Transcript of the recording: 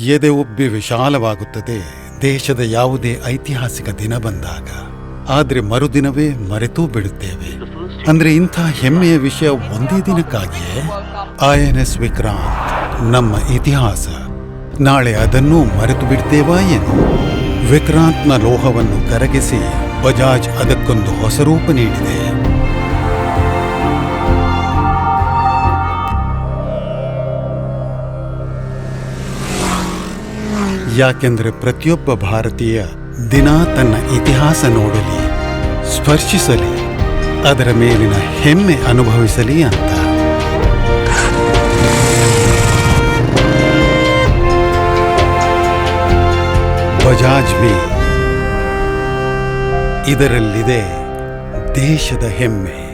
ಎದೆ ಉಬ್ಬಿ ವಿಶಾಲವಾಗುತ್ತದೆ. ದೇಶದ ಯಾವುದೇ ಐತಿಹಾಸಿಕ ದಿನ ಬಂದಾಗ. ಆದರೆ ಮರುದಿನವೇ ಮರೆತೂ ಬಿಡುತ್ತೇವೆ. ಅಂದ್ರೆ ಇಂಥ ಹೆಮ್ಮೆಯ ವಿಷಯ ಒಂದೇ ದಿನಕ್ಕಾಗಿಯೇ? ಐ ಎನ್ ಎಸ್ ವಿಕ್ರಾಂತ್, ನಮ್ಮ ಇತಿಹಾಸ. ನಾಳೆ ಅದನ್ನೂ ಮರೆತು ಬಿಡ್ತೇವಾ ಏನು? ವಿಕ್ರಾಂತ್ನ ಲೋಹವನ್ನು ಕರಗಿಸಿ ಬಜಾಜ್ ಅದಕ್ಕೊಂದು ಹೊಸ ರೂಪ ನೀಡಿದೆ. ಯಾಕೆಂದ್ರೆ ಪ್ರತಿಯೊಬ್ಬ ಭಾರತೀಯ ದಿನ ತನ್ನ ಇತಿಹಾಸ ನೋಡಲಿ, ಸ್ಪರ್ಶಿಸಲಿ, ಅದರ ಮೇಲಿನ ಹೆಮ್ಮೆ ಅನುಭವಿಸಲಿ ಅಂತ. ಬಜಾಜ್ ಮೀ, ಇದರಲ್ಲಿದೆ ದೇಶದ ಹೆಮ್ಮೆ.